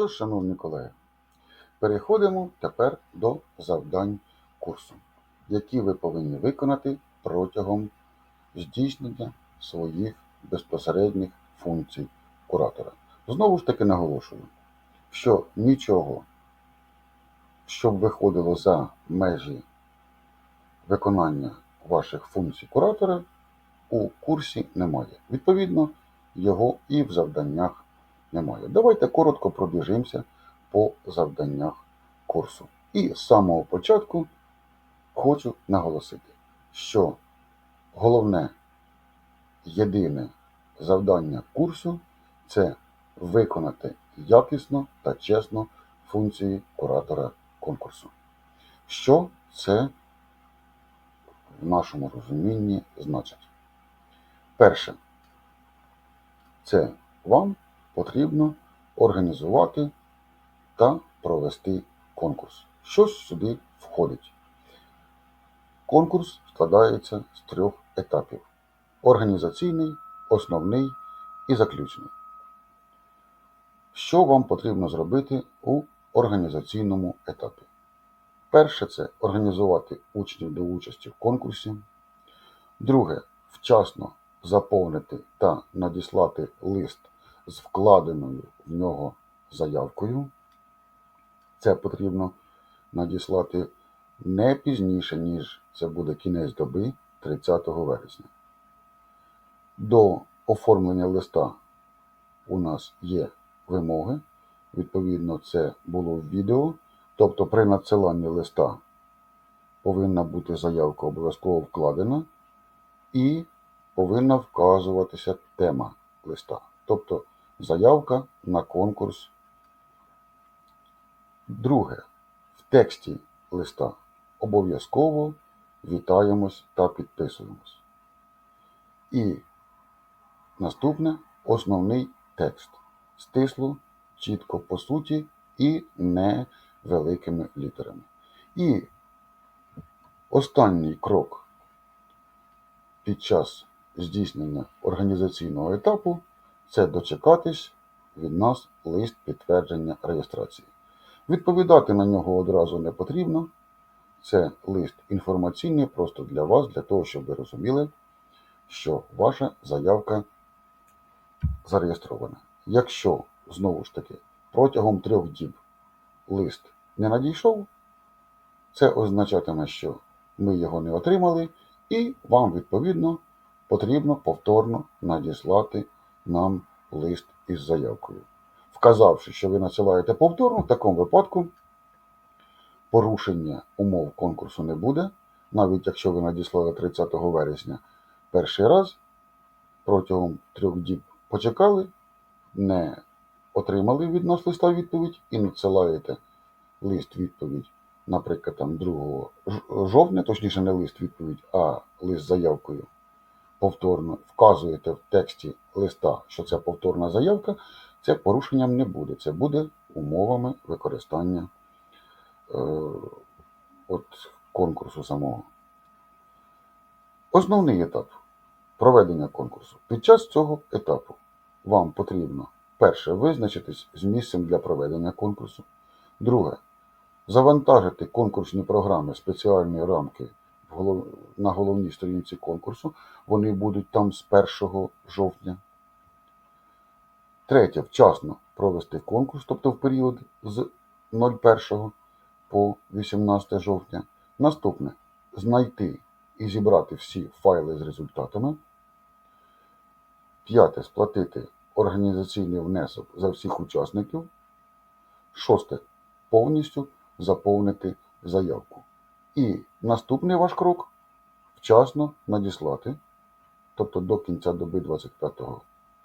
що ж, шановні колеги, переходимо тепер до завдань курсу, які ви повинні виконати протягом здійснення своїх безпосередніх функцій куратора. Знову ж таки наголошую, що нічого, щоб виходило за межі виконання ваших функцій куратора, у курсі немає. Відповідно, його і в завданнях немає. Давайте коротко пробіжимося по завданнях курсу. І з самого початку хочу наголосити, що головне єдине завдання курсу це виконати якісно та чесно функції куратора конкурсу. Що це в нашому розумінні значить? Перше, це вам потрібно організувати та провести конкурс. Що сюди входить? Конкурс складається з трьох етапів: організаційний, основний і заключний. Що вам потрібно зробити у організаційному етапі? Перше це організувати учнів до участі в конкурсі. Друге вчасно заповнити та надіслати лист з вкладеною в нього заявкою. Це потрібно надіслати не пізніше, ніж це буде кінець доби 30 вересня. До оформлення листа у нас є вимоги. Відповідно, це було в відео. Тобто при надсиланні листа повинна бути заявка обов'язково вкладена і повинна вказуватися тема листа. Тобто заявка на конкурс. Друге, в тексті листа обов'язково вітаємось та підписуємось. І наступне основний текст. Стисло, чітко по суті і не великими літерами. І останній крок під час здійснення організаційного етапу це дочекатись від нас лист підтвердження реєстрації. Відповідати на нього одразу не потрібно. Це лист інформаційний просто для вас, для того, щоб ви розуміли, що ваша заявка зареєстрована. Якщо, знову ж таки, протягом трьох діб лист не надійшов, це означатиме, що ми його не отримали, і вам, відповідно, потрібно повторно надіслати нам лист із заявкою. Вказавши, що ви надсилаєте повторно, в такому випадку порушення умов конкурсу не буде, навіть якщо ви надіслали 30 вересня перший раз, протягом трьох діб почекали, не отримали від нас листа відповідь і надсилаєте лист відповідь, наприклад, там 2 жовтня, точніше не лист відповідь, а лист заявкою. Повторно вказуєте в тексті листа, що це повторна заявка, це порушенням не буде. Це буде умовами використання е, от, конкурсу самого. Основний етап проведення конкурсу. Під час цього етапу вам потрібно перше визначитись з місцем для проведення конкурсу. Друге завантажити конкурсні програми спеціальні рамки. На головній сторінці конкурсу. Вони будуть там з 1 жовтня. Третє, вчасно провести конкурс, тобто в період з 01 по 18 жовтня. Наступне знайти і зібрати всі файли з результатами. П'яте сплатити організаційний внесок за всіх учасників. Шосте повністю заповнити заявку. І наступний ваш крок вчасно надіслати, тобто до кінця доби 25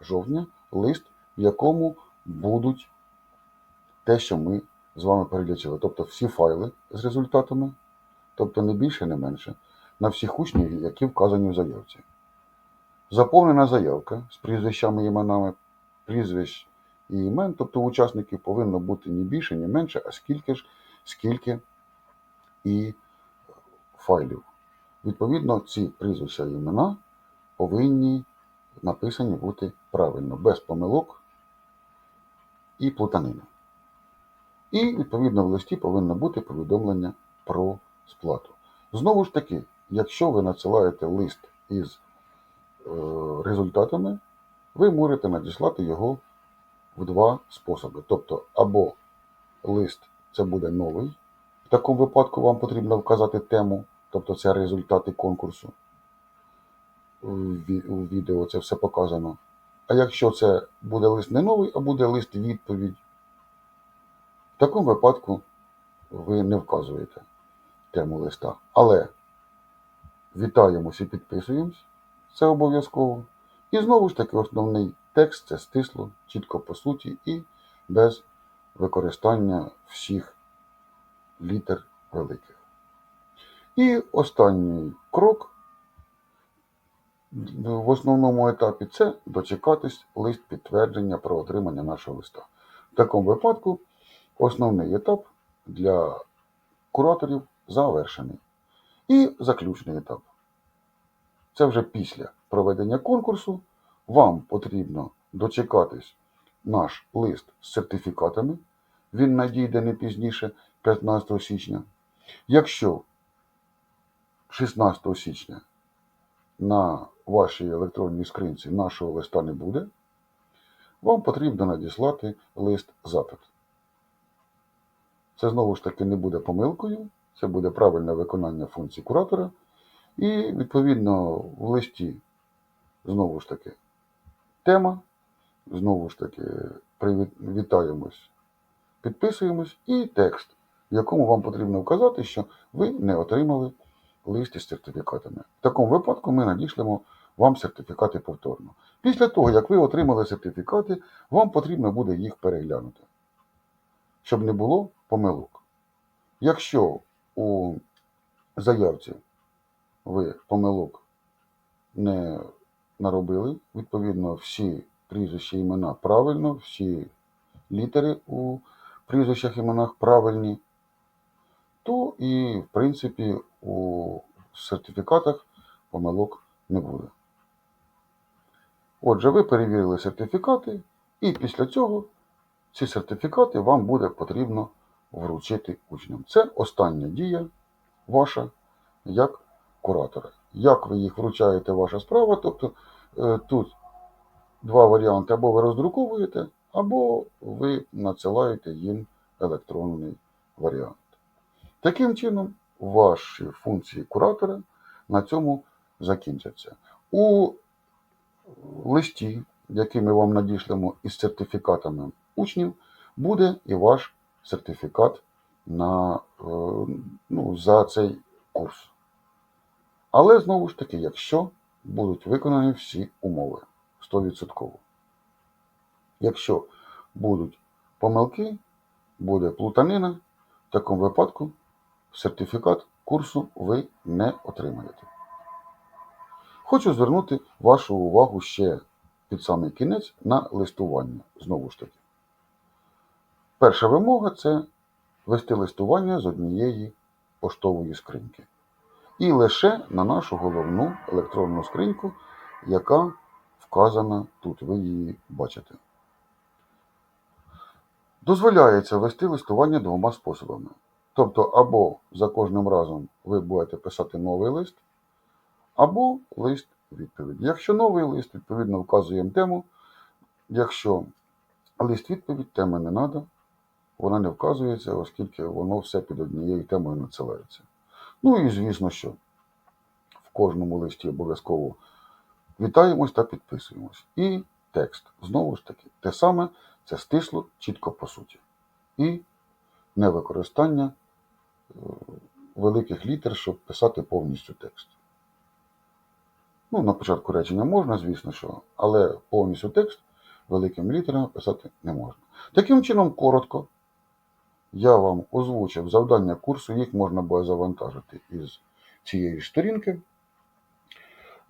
жовтня, лист, в якому будуть те, що ми з вами перелічили. Тобто всі файли з результатами, тобто не більше, не менше, на всіх учнів, які вказані в заявці. Заповнена заявка з прізвищами і іменами, прізвищ і імен, тобто учасників повинно бути ні більше, ні менше, а скільки ж, скільки і файлів. Відповідно, ці прізвища і імена повинні написані бути правильно, без помилок і плутанини. І відповідно в листі повинно бути повідомлення про сплату. Знову ж таки, якщо ви надсилаєте лист із е, результатами, ви можете надіслати його в два способи. Тобто, або лист це буде новий. В такому випадку вам потрібно вказати тему, тобто це результати конкурсу. У відео це все показано. А якщо це буде лист не новий, а буде лист відповідь, в такому випадку ви не вказуєте тему листа. Але вітаємось і підписуємось, це обов'язково. І знову ж таки, основний текст це стисло, чітко по суті і без використання всіх літер великих. І останній крок в основному етапі це дочекатись лист підтвердження про отримання нашого листа. В такому випадку основний етап для кураторів завершений. І заключний етап. Це вже після проведення конкурсу. Вам потрібно дочекатись наш лист з сертифікатами. Він надійде не пізніше 15 січня. Якщо 16 січня на вашій електронній скринці нашого листа не буде, вам потрібно надіслати лист запит. Це знову ж таки не буде помилкою, це буде правильне виконання функцій куратора. І, відповідно, в листі, знову ж таки, тема, знову ж таки, привіт- вітаємось, підписуємось, і текст, в якому вам потрібно вказати, що ви не отримали лист із сертифікатами. В такому випадку ми надішлемо вам сертифікати повторно. Після того, як ви отримали сертифікати, вам потрібно буде їх переглянути, щоб не було помилок. Якщо у заявці ви помилок не наробили, відповідно, всі прізвища імена правильно, всі літери у прізвищах іменах правильні, то і, в принципі, у сертифікатах помилок не буде. Отже, ви перевірили сертифікати, і після цього ці сертифікати вам буде потрібно вручити учням. Це остання дія ваша як куратора. Як ви їх вручаєте, ваша справа. Тобто е, тут два варіанти: або ви роздруковуєте, або ви надсилаєте їм електронний варіант. Таким чином, ваші функції куратора на цьому закінчаться. У листі, який ми вам надішлемо із сертифікатами учнів, буде і ваш сертифікат на, е, ну, за цей курс. Але знову ж таки, якщо будуть виконані всі умови 100%. Якщо будуть помилки, буде плутанина, в такому випадку сертифікат курсу ви не отримаєте. Хочу звернути вашу увагу ще під самий кінець на листування. Знову ж таки. Перша вимога це вести листування з однієї поштової скриньки. І лише на нашу головну електронну скриньку, яка вказана тут. Ви її бачите. Дозволяється вести листування двома способами. Тобто, або за кожним разом ви будете писати новий лист, або лист відповідь. Якщо новий лист, відповідно вказуємо тему. Якщо лист відповідь, теми не треба, вона не вказується, оскільки воно все під однією темою надсилається. Ну і звісно, що в кожному листі обов'язково вітаємось та підписуємось. І текст. Знову ж таки, те саме, це стисло, чітко по суті. І невикористання великих літер, щоб писати повністю текст. Ну, на початку речення можна, звісно, що, але повністю текст великими літерами писати не можна. Таким чином, коротко, я вам озвучив завдання курсу, їх можна буде завантажити із цієї сторінки.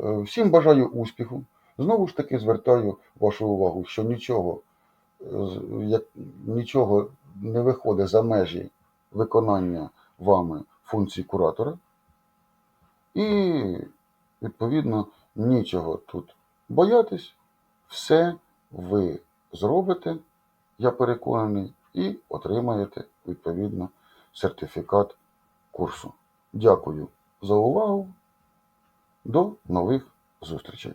Е, Всім бажаю успіху. Знову ж таки звертаю вашу увагу, що нічого, як, нічого не виходить за межі виконання вами функцій куратора. І, відповідно, нічого тут боятись, все ви зробите, я переконаний, і отримаєте відповідно сертифікат курсу. Дякую за увагу. До нових зустрічей!